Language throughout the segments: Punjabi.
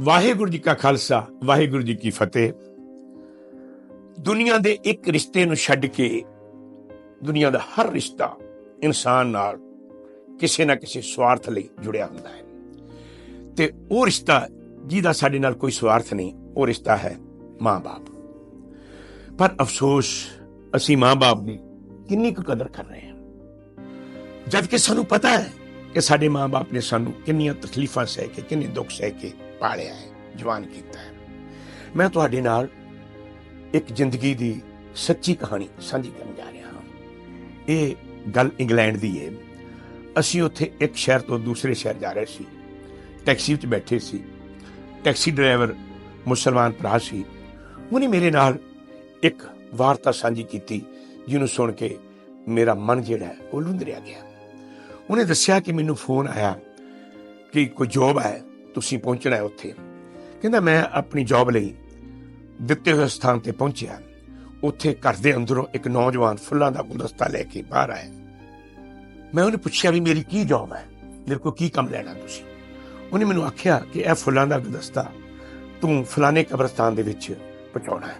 ਵਾਹਿਗੁਰੂ ਜੀ ਕਾ ਖਾਲਸਾ, ਵਾਹਿਗੁਰੂ ਜੀ ਕੀ ਫਤਿਹ। ਦੁਨੀਆ ਦੇ ਇੱਕ ਰਿਸ਼ਤੇ ਨੂੰ ਛੱਡ ਕੇ ਦੁਨੀਆ ਦਾ ਹਰ ਰਿਸ਼ਤਾ ਇਨਸਾਨ ਨਾਲ ਕਿਸੇ ਨਾ ਕਿਸੇ ਸਵਾਰਥ ਲਈ ਜੁੜਿਆ ਹੁੰਦਾ ਹੈ। ਤੇ ਉਹ ਰਿਸ਼ਤਾ ਜਿਹਦਾ ਸਾਡੇ ਨਾਲ ਕੋਈ ਸਵਾਰਥ ਨਹੀਂ, ਉਹ ਰਿਸ਼ਤਾ ਹੈ ਮਾਂ-ਬਾਪ। ਪਰ ਅਫਸੋਸ, ਅਸੀਂ ਮਾਂ-ਬਾਪ ਦੀ ਕਿੰਨੀ ਕੁ ਕਦਰ ਕਰ ਰਹੇ ਹਾਂ। ਜਦ ਕਿ ਸਾਨੂੰ ਪਤਾ ਹੈ ਕਿ ਸਾਡੇ ਮਾਂ-ਬਾਪ ਨੇ ਸਾਨੂੰ ਕਿੰਨੀਆਂ ਤਕਲੀਫਾਂ ਸਹਿ ਕੇ, ਕਿੰਨੇ ਦੁੱਖ ਸਹਿ ਕੇ ਪਾਲਿਆ ਹੈ, ਜਵਾਨ ਕੀਤਾ ਹੈ। ਮੈਂ ਤੁਹਾਡੇ ਨਾਲ ਇੱਕ ਜ਼ਿੰਦਗੀ ਦੀ ਸੱਚੀ ਕਹਾਣੀ ਸਾਂਝੀ ਕਰਨ ਜਾ ਰਿਹਾ ਹਾਂ। ਇਹ ਗੱਲ ਇੰਗਲੈਂਡ ਦੀ ਹੈ। ਅਸੀਂ ਉੱਥੇ ਇੱਕ ਸ਼ਹਿਰ ਤੋਂ ਦੂਸਰੇ ਸ਼ਹਿਰ ਜਾ ਰਹੇ ਸੀ। ਟੈਕਸੀ ਵਿੱਚ ਬੈਠੇ ਸੀ। ਟੈਕਸੀ ਡਰਾਈਵਰ, ਮੁਸਲਮਾਨ ਭਰਾ ਸੀ। ਉਹਨੇ ਮੇਰੇ ਨਾਲ ਇੱਕ ਵਾਰਤਾ ਸਾਂਝੀ ਕੀਤੀ, ਜਿਹਨੂੰ ਸੁਣ ਕੇ ਮੇਰਾ ਮਨ ਜਿਹੜਾ ਉਹ ਲੁੰਦਰਿਆ ਗਿਆ। ਉਹਨੇ ਦੱਸਿਆ ਕਿ ਮੈਨੂੰ ਫੋਨ ਆਇਆ ਕਿ ਕੋਈ ਜੋਬ ਹੈ। ਤੁਸੀਂ ਪਹੁੰਚਣਾ ਹੈ ਉੱਥੇ। ਕਹਿੰਦਾ, ਮੈਂ ਆਪਣੀ ਜੌਬ ਲਈ ਦਿੱਤੇ ਹੋਏ ਸਥਾਨ ਤੇ ਪਹੁੰਚਿਆ। ਉੱਥੇ ਘਰ ਦੇ ਅੰਦਰੋਂ ਇੱਕ ਨੌਜਵਾਨ ਫੁੱਲਾਂ ਦਾ ਗੁਲਦਸਤਾ ਲੈ ਕੇ ਬਾਹਰ ਆਇਆ। ਮੈਂ ਉਹਨੂੰ ਪੁੱਛਿਆ ਵੀ, ਮੇਰੀ ਕੀ ਜੌਬ ਹੈ? ਮੇਰੇ ਕੋਲ ਕੀ ਕੰਮ ਲੈਣਾ ਤੁਸੀਂ? ਉਹਨੇ ਮੈਨੂੰ ਆਖਿਆ ਕਿ ਇਹ ਫੁੱਲਾਂ ਦਾ ਗੁਲਦਸਤਾ ਤੂੰ ਫਲਾਣੇ ਕਬਰਸਤਾਨ ਦੇ ਵਿੱਚ ਪਹੁੰਚਾਉਣਾ ਹੈ।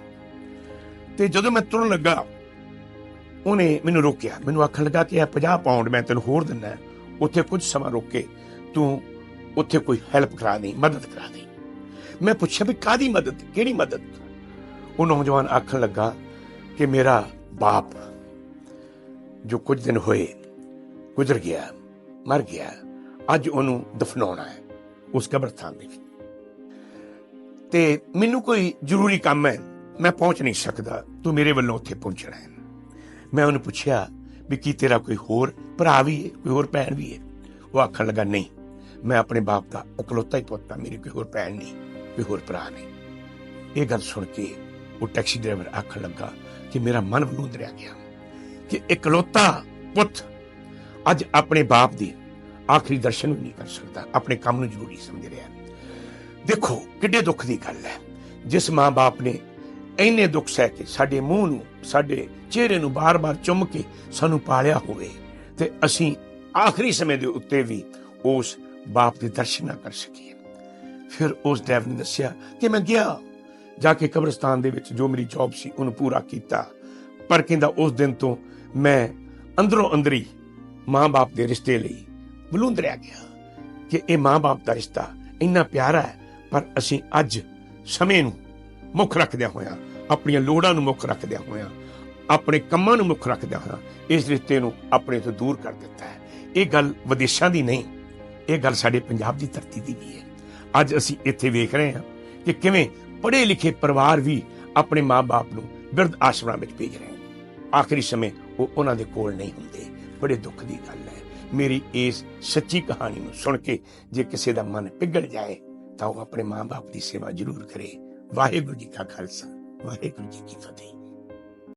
ਤੇ ਜਦੋਂ ਮੈਂ ਤੁਰਨ ਲੱਗਾ, ਉਹਨੇ ਮੈਨੂੰ ਰੋਕਿਆ। ਮੈਨੂੰ ਆਖਣ ਲੱਗਾ ਕਿ ਇਹ 50 ਪਾਉਂਡ ਮੈਂ ਤੈਨੂੰ ਹੋਰ ਦਿੰਦਾ ਉੱਥੇ ਕੁਝ ਸਮਾਂ ਰੁਕ ਕੇ ਤੂੰ ਉੱਥੇ ਕੋਈ ਹੈਲਪ ਕਰਾ ਦੇ ਮਦਦ ਕਰਾ ਦੇ ਮੈਂ ਪੁੱਛਿਆ ਵੀ ਕਾਦੀ ਮਦਦ, ਕਿਹੜੀ ਮਦਦ? ਉਹ ਨੌਜਵਾਨ ਆਖਣ ਲੱਗਾ ਕਿ ਮੇਰਾ ਬਾਪ ਜੋ ਕੁਝ ਦਿਨ ਹੋਏ ਗੁਜ਼ਰ ਗਿਆ, ਮਰ ਗਿਆ, ਅੱਜ ਉਹਨੂੰ ਦਫਨਾਉਣਾ ਹੈ, ਉਸ ਕਬਰਸਤਾਨ ਦੇ ਵਿੱਚ ਤੇ ਮੈਨੂੰ ਕੋਈ ਜ਼ਰੂਰੀ ਕੰਮ ਹੈ, ਮੈਂ ਪਹੁੰਚ ਨਹੀਂ ਸਕਦਾ, ਤੂੰ ਮੇਰੇ ਵੱਲੋਂ ਉੱਥੇ ਪਹੁੰਚਣਾ ਹੈ। ਮੈਂ ਉਹਨੂੰ ਪੁੱਛਿਆ ਵੀ ਕੀ ਤੇਰਾ ਕੋਈ ਹੋਰ ਭਰਾ ਵੀ ਹੈ, ਕੋਈ ਹੋਰ ਭੈਣ ਵੀ ਹੈ? ਉਹ ਆਖਣ ਲੱਗਾ, ਨਹੀਂ ਮੈਂ ਆਪਣੇ ਬਾਪ ਦਾ ਇਕਲੌਤਾ ਹੀ ਪੁੱਤ ਹਾਂ, ਮੇਰੀ ਕੋਈ ਹੋਰ ਭੈਣ ਨਹੀਂ, ਕੋਈ ਹੋਰ ਭਰਾ ਨਹੀਂ। ਇਹ ਗੱਲ ਸੁਣ ਕੇ ਉਹ ਟੈਕਸੀ ਡਰਾਈਵਰ ਆਖਣ ਲੱਗਾ ਕਿ ਮੇਰਾ ਮਨ ਬਲੂੰਦ ਰਿਹਾ ਗਿਆ ਕਿ ਇਕਲੌਤਾ ਪੁੱਤ ਅੱਜ ਆਪਣੇ ਬਾਪ ਦੀ ਆਖਰੀ ਦਰਸ਼ਨ ਵੀ ਨਹੀਂ ਕਰ ਸਕਦਾ, ਆਪਣੇ ਕੰਮ ਨੂੰ ਜ਼ਰੂਰੀ ਸਮਝ ਰਿਹਾ। ਦੇਖੋ, ਕਿੱਡੇ ਦੁੱਖ ਦੀ ਗੱਲ ਹੈ, ਜਿਸ ਮਾਂ-ਬਾਪ ਨੇ ਇੰਨੇ ਦੁੱਖ ਸਹਿ ਕੇ ਸਾਡੇ ਮੂੰਹ ਨੂੰ, ਸਾਡੇ ਚਿਹਰੇ ਨੂੰ ਬਾਰ-ਬਾਰ ਚੁੰਮ ਕੇ ਸਾਨੂੰ ਪਾਲਿਆ ਹੋਵੇ ਤੇ ਅਸੀਂ ਆਖਰੀ ਸਮੇਂ ਦੇ ਉੱਤੇ ਵੀ ਉਸ ਬਾਪ ਦੇ ਦਰਸ਼ਨ ਨਾ ਕਰ ਸਕੀਏ। ਫਿਰ ਉਸ ਡੈਵ ਨੇ ਦੱਸਿਆ, ਕਿ ਮੈਂ ਗਿਆ, ਜਾ ਕੇ ਕਬਰਸਤਾਨ ਦੇ ਵਿੱਚ ਜੋ ਮੇਰੀ ਜੌਬ ਸੀ ਉਹਨੂੰ ਪੂਰਾ ਕੀਤਾ। ਪਰ ਕਹਿੰਦਾ ਉਸ ਦਿਨ ਤੋਂ ਮੈਂ ਅੰਦਰੋਂ ਅੰਦਰੀ ਮਾਂ-ਬਾਪ ਦੇ ਰਿਸ਼ਤੇ ਲਈ ਬਲੂੰਦਰਿਆ ਗਿਆ ਕਿ ਇਹ ਮਾਂ-ਬਾਪ ਦਾ ਰਿਸ਼ਤਾ ਇੰਨਾ ਪਿਆਰਾ ਹੈ, ਪਰ ਅਸੀਂ ਅੱਜ ਸਮੇਂ ਨੂੰ ਮੁੱਖ ਰੱਖਦਿਆਂ ਹੋਇਆਂ, ਆਪਣੀਆਂ ਲੋੜਾਂ ਨੂੰ ਮੁੱਖ ਰੱਖਦਿਆਂ ਹੋਇਆਂ, ਆਪਣੇ ਕੰਮਾਂ ਨੂੰ ਮੁੱਖ ਰੱਖਦਿਆਂ ਹੋਇਆਂ ਇਸ ਰਿਸ਼ਤੇ ਨੂੰ ਆਪਣੇ ਤੋਂ ਦੂਰ ਕਰ ਦਿੱਤਾ ਹੈ। ਇਹ ਗੱਲ ਵਿਦੇਸ਼ਾਂ ਦੀ ਨਹੀਂ ਇਹ ਗੱਲ ਸਾਡੇ ਪੰਜਾਬ ਦੀ ਧਰਤੀ ਦੀ ਵੀ ਹੈ। ਅੱਜ ਅਸੀਂ ਇੱਥੇ ਵੇਖ ਰਹੇ ਹਾਂ ਕਿ ਕਿਵੇਂ ਪੜ੍ਹੇ ਲਿਖੇ ਪਰਿਵਾਰ ਵੀ ਆਪਣੇ ਮਾਪੇ ਨੂੰ ਬਿਰਧ ਆਸ਼ਰਮਾਂ ਵਿੱਚ ਭੇਜ ਰਹੇ ਹਨ। ਆਖਰੀ ਸਮੇਂ ਉਹ ਉਹਨਾਂ ਦੇ ਕੋਲ ਨਹੀਂ ਹੁੰਦੇ। ਬੜੇ ਦੁੱਖ ਦੀ ਗੱਲ ਹੈ। ਮੇਰੀ ਇਸ ਸੱਚੀ ਕਹਾਣੀ ਨੂੰ ਸੁਣ ਕੇ ਜੇ ਕਿਸੇ ਦਾ ਮਨ ਪਿਘਲ ਜਾਏ, ਤਾਂ ਉਹ ਆਪਣੇ ਮਾਪੇ ਦੀ ਸੇਵਾ ਜ਼ਰੂਰ ਕਰੇ। ਵਾਹਿਗੁਰੂ ਜੀ ਕਾ ਖਾਲਸਾ। ਵਾਹਿਗੁਰੂ ਜੀ ਕੀ ਫਤਿਹ।